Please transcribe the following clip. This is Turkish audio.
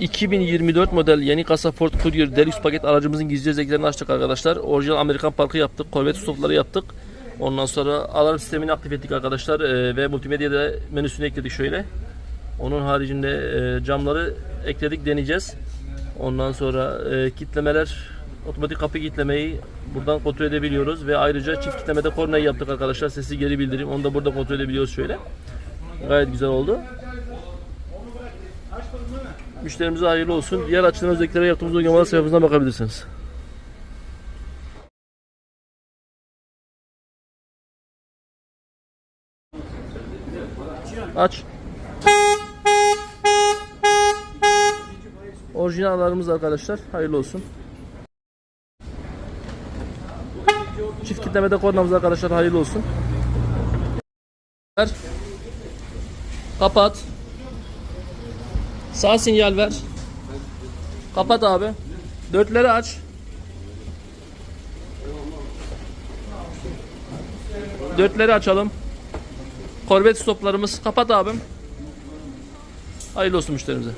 2024 model yeni kasa Ford Courier Deluxe paket aracımızın gizli özelliklerini açtık arkadaşlar. Orijinal Amerikan parkı yaptık. Corvette stopları yaptık. Ondan sonra alarm sistemini aktif ettik arkadaşlar Ee, ve multimedyada menüsünü ekledik şöyle. Onun haricinde e, camları ekledik deneyeceğiz. Ondan sonra e, kitlemeler otomatik kapı kitlemeyi buradan kontrol edebiliyoruz ve ayrıca çift kitlemede kornayı yaptık arkadaşlar. Sesi geri bildirim. Onu da burada kontrol edebiliyoruz şöyle. Gayet güzel oldu. Müşterimize hayırlı olsun. Diğer açılan özelliklere yaptığımız uygulamalar sayfamızdan bakabilirsiniz. Aç. Orijinallarımız arkadaşlar. Hayırlı olsun. Çift kitlemede kornamız arkadaşlar. Hayırlı olsun. Kapat. Sağ sinyal ver. Kapat abi. Dörtleri aç. Dörtleri açalım. Korvet stoplarımız. Kapat abim. Hayırlı olsun müşterimize.